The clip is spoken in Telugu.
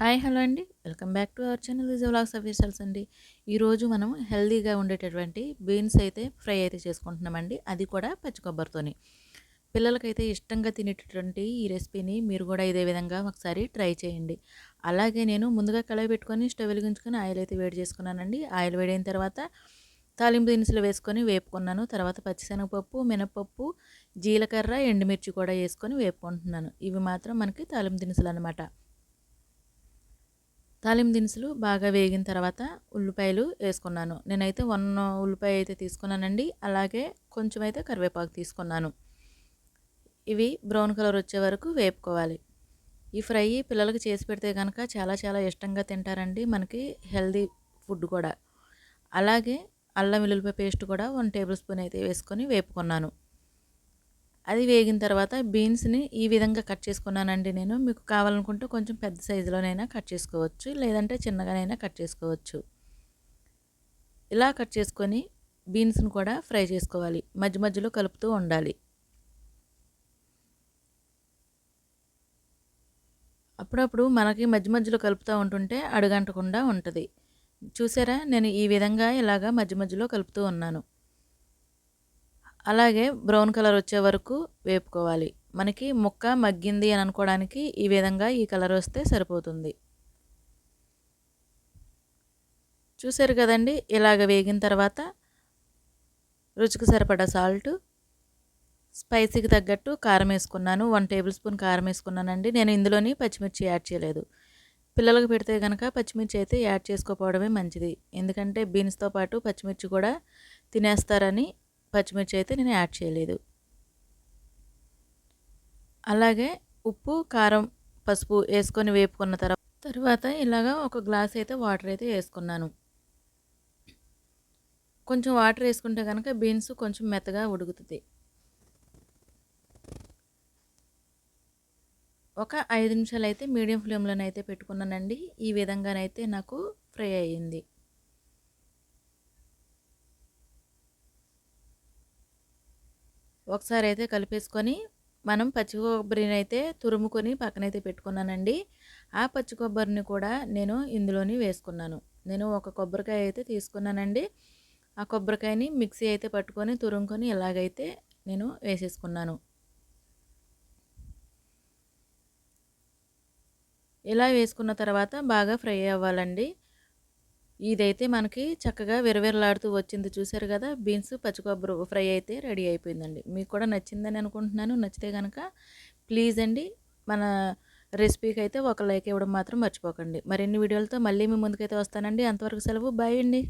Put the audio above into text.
హాయ్ హలో అండి. Welcome back to our channel is vlogs officials అండి. ఈరోజు మనం హెల్దీగా ఉండేటటువంటి బీన్స్ అయితే ఫ్రై అయితే చేసుకుంటున్నామండి. అది కూడా పచ్చి కొబ్బరితోని. పిల్లలకైతే ఇష్టంగా తినేటటువంటి ఈ రెసిపీని మీరు కూడా ఇదే విధంగా ఒకసారి ట్రై చేయండి. అలాగే నేను ముందుగా కళాయి పెట్టుకొని స్టవ్ వెలిగించుకొని ఆయిల్ అయితే వేడి చేసుకున్నానండి. ఆయిల్ వేడైన తర్వాత తాలింపు దినుసులు వేసుకొని వేపుకున్నాను. తర్వాత పచ్చిశనగపప్పు మినపప్పు జీలకర్ర ఎండుమిర్చి కూడా వేసుకొని వేపుకుంటున్నాను. ఇవి మాత్రం మనకి తాలింపు దినుసులు అనమాట తాలింపు దినుసులు బాగా వేగిన తర్వాత ఉల్లిపాయలు వేసుకున్నాను. నేనైతే వన్ ఉల్లిపాయ అయితే తీసుకున్నానండి. అలాగే కొంచెం అయితే కరివేపాకు తీసుకున్నాను. ఇవి బ్రౌన్ కలర్ వచ్చే వరకు వేపుకోవాలి. ఈ ఫ్రై పిల్లలకి చేసి పెడితే కనుక చాలా చాలా ఇష్టంగా తింటారండి. మనకి హెల్దీ ఫుడ్ కూడా. అలాగే అల్లం వెల్లుల్లిపాయ పేస్ట్ కూడా వన్ టేబుల్ స్పూన్ అయితే వేసుకొని వేపుకున్నాను. అది వేగిన తర్వాత బీన్స్ని ఈ విధంగా కట్ చేసుకున్నానండి నేను. మీకు కావాలనుకుంటే కొంచెం పెద్ద సైజులోనైనా కట్ చేసుకోవచ్చు లేదంటే చిన్నగానైనా కట్ చేసుకోవచ్చు. ఇలా కట్ చేసుకొని బీన్స్ని కూడా ఫ్రై చేసుకోవాలి. మధ్య మధ్యలో కలుపుతూ ఉండాలి. అప్పుడప్పుడు మనకి మధ్య మధ్యలో కలుపుతూ ఉంటుంటే అడుగంటకుండా ఉంటుంది. చూసారా? నేను ఈ విధంగా ఇలాగా మధ్య మధ్యలో కలుపుతూ ఉన్నాను. అలాగే బ్రౌన్ కలర్ వచ్చే వరకు వేపుకోవాలి. మనకి ముక్క మగ్గింది అని అనుకోవడానికి ఈ విధంగా ఈ కలర్ వస్తే సరిపోతుంది. చూసారు కదండి? ఇలాగ వేగిన తర్వాత రుచికి సరిపడా సాల్ట్ స్పైసీకి తగ్గట్టు కారం వేసుకున్నాను. వన్ టేబుల్ స్పూన్ కారం వేసుకున్నానండి. నేను ఇందులోని పచ్చిమిర్చి యాడ్ చేయలేదు. పిల్లలకు పెడితే కనుక పచ్చిమిర్చి అయితే యాడ్ చేసుకోకపోవడమే మంచిది. ఎందుకంటే బీన్స్తో పాటు పచ్చిమిర్చి కూడా తినేస్తారని పచ్చిమిర్చి అయితే నేను యాడ్ చేయలేదు. అలాగే ఉప్పు కారం పసుపు వేసుకొని వేపుకున్న తర్వాత తర్వాత ఇలాగా ఒక గ్లాస్ అయితే వాటర్ అయితే వేసుకున్నాను. కొంచెం వాటర్ వేసుకుంటే కనుక బీన్స్ కొంచెం మెత్తగా ఉడుకుతుంది. ఒక ఐదు నిమిషాలు అయితే మీడియం ఫ్లేమ్లోనైతే పెట్టుకున్నానండి. ఈ విధంగానైతే నాకు ఫ్రై అయ్యింది. ఒకసారి అయితే కలిపేసుకొని మనం పచ్చి కొబ్బరిని అయితే తురుముకొని పక్కనైతే పెట్టుకున్నానండి. ఆ పచ్చి కొబ్బరిని కూడా నేను ఇందులోని వేసుకున్నాను. నేను ఒక కొబ్బరికాయ అయితే తీసుకున్నానండి. ఆ కొబ్బరికాయని మిక్సీ అయితే పట్టుకొని తురుముకొని ఇలాగైతే నేను వేసేసుకున్నాను. ఇలా వేసుకున్న తర్వాత బాగా ఫ్రై అవ్వాలండి. ఇదైతే మనకి చక్కగా విరవిరలాడుతూ వచ్చింది. చూసారు కదా? బీన్స్ పచ్చికొబ్బరి ఫ్రై అయితే రెడీ అయిపోయిందండి. మీకు కూడా నచ్చిందని అనుకుంటున్నాను. నచ్చితే కనుక ప్లీజ్ అండి మన రెసిపీకి అయితే ఒక లైక్ ఇవ్వడం మాత్రం మర్చిపోకండి. మరిన్ని వీడియోలతో మళ్ళీ మీ ముందుకైతే వస్తానండి. అంతవరకు సెలవు. బాయ్ అండి.